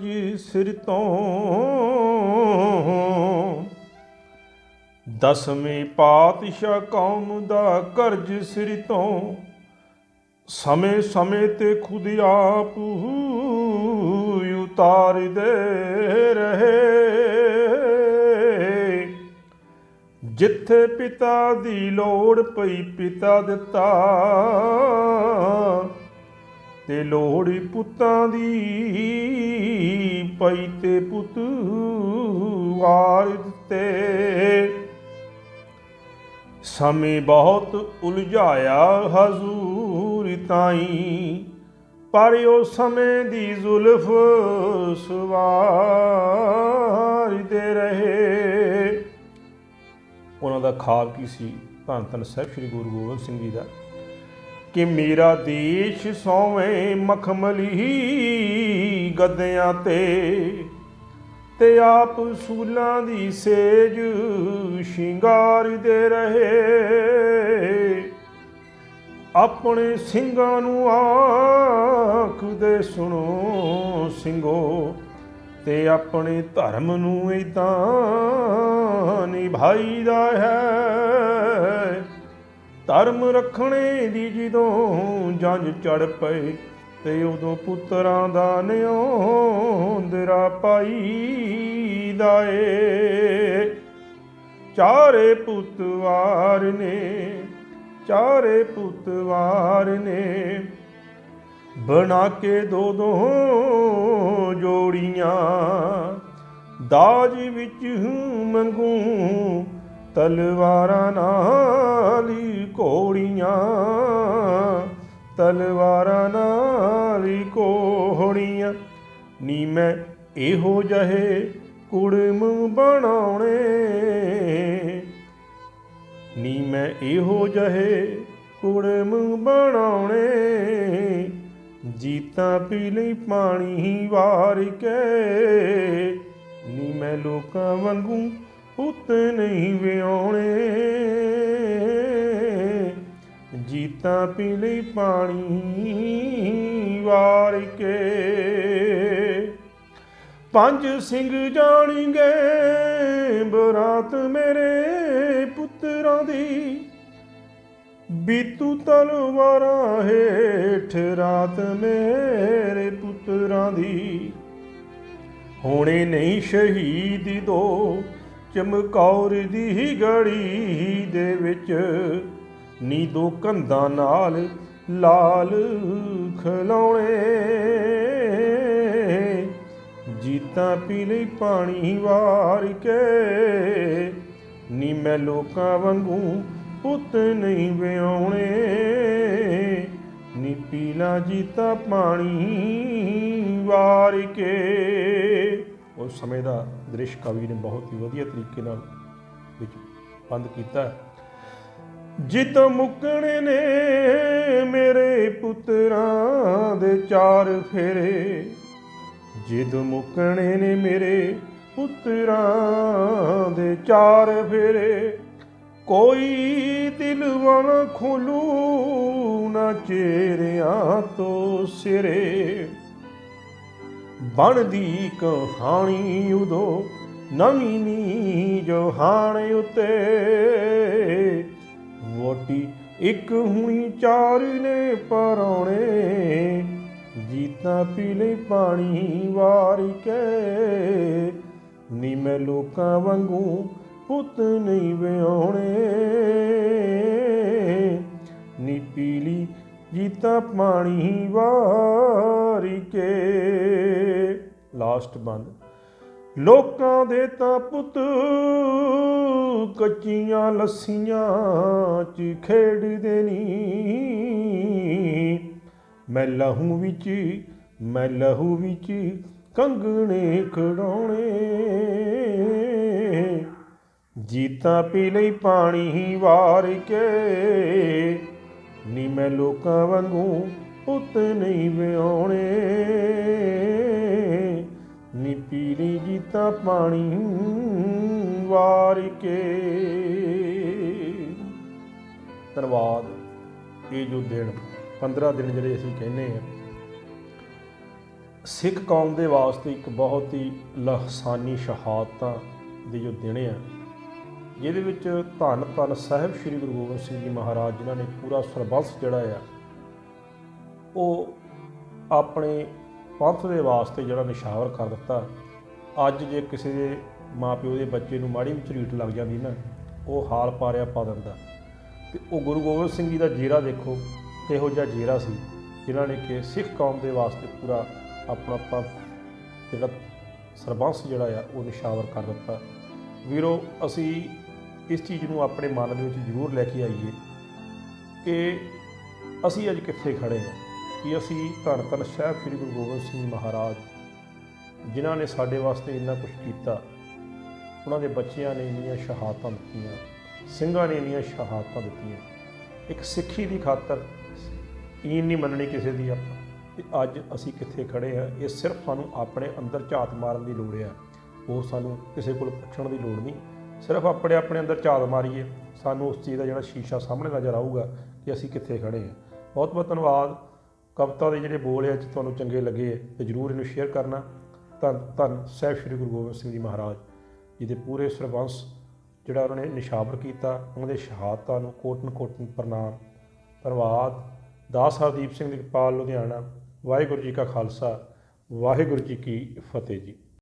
ਜੀ ਸਿਰ ਤੋਂ। ਦਸਵੇਂ ਪਾਤਸ਼ਾਹ ਕੌਮ ਦਾ ਕਰਜ਼ ਸਿਰ ਤੋਂ। ਸਮੇਂ ਸਮੇਂ ਤੇ ਖੁਦ ਆਪ ਉਤਾਰਦੇ ਰਹੇ। ਜਿੱਥੇ ਪਿਤਾ ਦੀ ਲੋੜ ਪਈ, ਪਿਤਾ ਦਿੱਤਾ ਤੇ ਲੋਹੜੀ ਪੁੱਤਾਂ ਦੀ ਪਈ ਤੇ ਪੁੱਤ ਵਾਰ ਦਿੱਤੇ। ਸਮੇਂ ਬਹੁਤ ਉਲਝਾਇਆ ਹਜ਼ੂਰ ਤਾਈ, ਪਰ ਉਹ ਸਮੇਂ ਦੀ ਜ਼ੁਲਫ ਸਵਾਰ ਰਹੇ। ਉਹਨਾਂ ਦਾ ਖਾਬ ਕੀ ਸੀ? ਧੰਨ ਧੰਨ ਸਾਹਿਬ, ਸ੍ਰੀ ਗੁਰੂ ਗੋਬਿੰਦ ਸਿੰਘ ਜੀ ਦਾ। ਕਿ ਮੇਰਾ ਦੇਸ਼ ਸੋਵੇਂ ਮਖਮਲੀ ਗੱਦਿਆਂ ਤੇ ਤੇ ਆਪ ਸੂਲਾਂ ਦੀ ਸੇਜ ਸ਼ਿੰਗਾਰਦੇ ਰਹੇ। ਆਪਣੇ ਸਿੰਘਾਂ ਨੂੰ ਆਖਦੇ ਸੁਣੋ ਸਿੰਘੋ, ਤੇ ਆਪਣੇ ਧਰਮ ਨੂੰ ਇਦਾਂ ਨਿਭਾਈਦਾ ਹੈ। ਧਰਮ ਰੱਖਣੇ ਦੀ ਜਦੋਂ ਜੰਜ ਚੜ ਪਏ, ਤੇ ਉਦੋਂ ਪੁੱਤਰਾਂ ਦਾ ਨਿਉਂਦਰਾ ਪਾਈ ਦਾਏ। ਚਾਰੇ ਪੁੱਤਵਾਰ ਨੇ, ਚਾਰੇ ਪੁੱਤਵਾਰ ਨੇ, ਬਣਾ ਕੇ ਦੋ ਦੋ ਜੋੜੀਆਂ, ਦਾਜ ਵਿੱਚ ਮੰਗੂ ਤਲਵਾਰਾਂ ਨਾਲ ਕੋੜੀਆਂ ਤਲਵਾਰਾਂ ਨਾਲੀ ਹੀ ਘੋੜੀਆਂ। ਨੀ ਮੈਂ ਇਹੋ ਜਹੇ ਕੁੜਮ ਬਣਾਉਣੇ। ਨੀ ਮੈਂ ਇਹੋ ਜਹੇ ਕੁੜਮ ਬਣਾਉਣੇ। ਜੀਤਾਂ ਪੀ ਲਈ ਪਾਣੀ ਵਾਰ ਕੇ। ਨੀ ਮੈਂ ਲੋਕਾਂ ਵਾਂਗੂ ਪੁੱਤ ਨਹੀਂ ਵਿਆਉਣੇ। ਜੀਤਾਂ ਪੀ ਲਈ ਪਾਣੀ ਵਾਰ ਕੇ। ਪੰਜ ਸਿੰਘ ਜਾਣਗੇ ਬਰਾਤ ਮੇਰੇ ਪੁੱਤਰਾਂ ਦੀ। ਬੀਤੂ ਤਲਵਾਰਾਂ ਹੇਠ ਰਾਤ ਮੇਰੇ ਪੁੱਤਰਾਂ ਦੀ। ਹੋਣੇ ਨਹੀਂ ਸ਼ਹੀਦ ਦੋ ਚਮਕੌਰ ਦੀ ਗੜੀ ਦੇ ਵਿੱਚ ਨੀ ਦੋ ਕੰਧਾਂ ਨਾਲ ਲਾਲ ਖਲਾਉਣੇ ਜੀਤਾਂ ਪੀ ਲਈ ਪਾਣੀ ਵਾਰ ਕੇ। ਨੀ ਮੈਂ ਲੋਕਾਂ ਵਾਂਗੂ ਪੁੱਤ ਨਹੀਂ ਵਿਆਉਣੇ। ਨੀ ਪੀਲਾ ਜੀਤਾ ਪਾਣੀ ਵਾਰ ਕੇ। ਉਸ ਸਮੇਂ ਦਾ ਦ੍ਰਿਸ਼ ਕਵੀ ਨੇ ਬਹੁਤ ਹੀ ਵਧੀਆ ਤਰੀਕੇ ਨਾਲ ਵਿੱਚ ਬੰਦ ਕੀਤਾ ਹੈ। ਜਿੱਤ ਮੁੱਕਣੇ ਨੇ ਮੇਰੇ ਪੁੱਤਰਾਂ ਦੇ ਚਾਰ ਫੇਰੇ। ਜਿੱਦ ਮੁੱਕਣੇ ਨੇ ਮੇਰੇ ਪੁੱਤਰਾਂ ਦੇ ਚਾਰ ਫੇਰੇ। ਕੋਈ ਦਿਲ ਵਣ ਖੋਲੂ ਨਾ ਚੇਰਿਆਂ ਤੋਂ ਸਿਰੇ। ਬਣਦੀ ਕਹਾਣੀ ਉਦੋਂ ਨਵੀਂ ਨੀ ਜਹਾਨ ਉਤੇ। ਵੋਟੀ ਇੱਕ ਹੁਣੀ ਚਾਰ ਨੇ ਪਰੌਣੇ, ਜੀਤਾਂ ਪੀ ਲਈ ਪਾਣੀ ਵਾਰ ਕੇ। ਨੀ ਮੈਂ ਲੋਕਾਂ ਵਾਂਗੂ ਪੁੱਤ ਨਹੀਂ ਵਿਆਉਣੇ ਨੀ ਪੀਲੀ ਜੀਤਾ ਪਾਣੀ ਵਾਰੀ ਕੇ। ਲਾਸਟ ਬੰਦ। ਲੋਕਾਂ ਦੇ ਤਾਂ ਪੁੱਤ ਕੱਚੀਆਂ ਲੱਸੀਆਂ ਚ ਖੇਡਦੇ ਨੀ। ਮੈਂ ਲਹੂ ਵਿੱਚ, ਮੈਂ ਲਹੂ ਵਿੱਚ ਕੰਗਣੇ ਖੜਾਉਣੇ ਜੀਤਾਂ ਪੀ ਲਈ ਪਾਣੀ ਵਾਰ ਕੇ। ਨੀ ਮੈਂ ਲੋਕਾਂ ਵਾਂਗੂ ਪੁੱਤ ਨਹੀਂ ਵਿਆਉਣੇ। ਨੀ ਪੀਲੀ ਜੀਤਾ ਪਾਣੀ ਵਾਰ ਕੇ। ਧੰਨਵਾਦ। ਇਹ ਜੋ ਦਿਨ 15 ਦਿਨ ਜਿਹੜੇ ਅਸੀਂ ਕਹਿੰਦੇ ਆ ਸਿੱਖ ਕੌਮ ਦੇ ਵਾਸਤੇ ਇੱਕ ਬਹੁਤ ਹੀ ਲਹਸਾਨੀ ਸ਼ਹਾਦਤਾਂ ਦੇ ਜੋ ਦਿਨ ਆ ਜਿਹਦੇ ਵਿੱਚ ਧੰਨ ਧੰਨ ਸਾਹਿਬ ਸ੍ਰੀ ਗੁਰੂ ਗੋਬਿੰਦ ਸਿੰਘ ਜੀ ਮਹਾਰਾਜ, ਜਿਨ੍ਹਾਂ ਨੇ ਪੂਰਾ ਸਰਬੰਸ ਜਿਹੜਾ ਆ, ਉਹ ਆਪਣੇ ਪੰਥ ਦੇ ਵਾਸਤੇ ਜਿਹੜਾ ਨਿਸ਼ਾਵਰ ਕਰ ਦਿੱਤਾ। ਅੱਜ ਜੇ ਕਿਸੇ ਦੇ ਮਾਪਿਓ ਦੇ ਬੱਚੇ ਨੂੰ ਮਾੜੀ ਵੀ ਝਰੀਟ ਲੱਗ ਜਾਂਦੀ ਨਾ, ਉਹ ਹਾਲ ਪਾਰਿਆ ਪਾ ਦਿੰਦਾ। ਤੇ ਉਹ ਗੁਰੂ ਗੋਬਿੰਦ ਸਿੰਘ ਜੀ ਦਾ ਜੀਰਾ ਦੇਖੋ ਇਹੋ ਜਿਹਾ ਜੀਰਾ ਸੀ, ਜਿਨ੍ਹਾਂ ਨੇ ਕਿ ਸਿੱਖ ਕੌਮ ਦੇ ਵਾਸਤੇ ਪੂਰਾ ਆਪਣਾ ਪੰਥ ਜਿਹੜਾ ਸਰਬੰਸ ਜਿਹੜਾ ਆ, ਉਹ ਨਿਸ਼ਾਵਰ ਕਰ ਦਿੱਤਾ। ਵੀਰੋ, ਅਸੀਂ ਇਸ ਚੀਜ਼ ਨੂੰ ਆਪਣੇ ਮਨ ਦੇ ਵਿੱਚ ਜ਼ਰੂਰ ਲੈ ਕੇ ਆਈਏ ਕਿ ਅਸੀਂ ਅੱਜ ਕਿੱਥੇ ਖੜੇ ਹਾਂ, ਕਿ ਅਸੀਂ ਧੰਨ ਧੰਨ ਸਾਹਿਬ ਸ੍ਰੀ ਗੁਰੂ ਗੋਬਿੰਦ ਸਿੰਘ ਮਹਾਰਾਜ, ਜਿਨ੍ਹਾਂ ਨੇ ਸਾਡੇ ਵਾਸਤੇ ਇੰਨਾ ਕੁਝ ਕੀਤਾ। ਉਹਨਾਂ ਦੇ ਬੱਚਿਆਂ ਨੇ ਇੰਨੀਆਂ ਸ਼ਹਾਦਤਾਂ ਦਿੱਤੀਆਂ, ਸਿੰਘਾਂ ਨੇ ਇੰਨੀਆਂ ਸ਼ਹਾਦਤਾਂ ਦਿੱਤੀਆਂ। ਇੱਕ ਸਿੱਖੀ ਦੀ ਖਾਤਰ ਈਨ ਨਹੀਂ ਮੰਨਣੀ ਕਿਸੇ ਦੀ ਆਪਾਂ ਤੇ ਅੱਜ ਅਸੀਂ ਕਿੱਥੇ ਖੜੇ ਆ ਇਹ ਸਿਰਫ ਸਾਨੂੰ ਆਪਣੇ ਅੰਦਰ ਝਾਤ ਮਾਰਨ ਦੀ ਲੋੜ ਆ। ਹੋਰ ਸਾਨੂੰ ਕਿਸੇ ਕੋਲ ਪੁੱਛਣ ਦੀ ਲੋੜ ਨਹੀਂ। ਸਿਰਫ ਆਪਣੇ ਆਪਣੇ ਅੰਦਰ ਝਾਤ ਮਾਰੀਏ, ਸਾਨੂੰ ਉਸ ਚੀਜ਼ ਦਾ ਜਿਹੜਾ ਸ਼ੀਸ਼ਾ ਸਾਹਮਣੇ ਨਜ਼ਰ ਆਊਗਾ ਕਿ ਅਸੀਂ ਕਿੱਥੇ ਖੜੇ ਹਾਂ। ਬਹੁਤ ਬਹੁਤ ਧੰਨਵਾਦ। ਕਵਿਤਾ ਦੇ ਜਿਹੜੇ ਬੋਲ ਆ, ਜੇ ਤੁਹਾਨੂੰ ਚੰਗੇ ਲੱਗੇ ਤੇ ਜਰੂਰ ਇਹਨੂੰ ਸ਼ੇਅਰ ਕਰਨਾ। ਧੰਨ ਧੰਨ ਸਾਹਿਬ ਸ੍ਰੀ ਗੁਰੂ ਗੋਬਿੰਦ ਸਿੰਘ ਜੀ ਮਹਾਰਾਜ ਜੀ ਦੇ ਪੂਰੇ ਸਰਬੰਸ ਜਿਹੜਾ ਉਹਨਾਂ ਨੇ ਨਿਸ਼ਾਵਰ ਕੀਤਾ ਉਹਨਾਂ ਦੇ ਸ਼ਹਾਦਤਾਂ ਨੂੰ ਕੋਟਨ ਕੋਟਨ ਪ੍ਰਣਾਮ। ਧੰਨਵਾਦ। ਦਾਸ ਹਰਦੀਪ ਸਿੰਘ ਦੀ ਪਾਲ ਲੁਧਿਆਣਾ। ਵਾਹਿਗੁਰੂ ਜੀ ਕਾ ਖਾਲਸਾ। ਵਾਹਿਗੁਰੂ ਜੀ ਕੀ ਫਤਿਹ ਜੀ।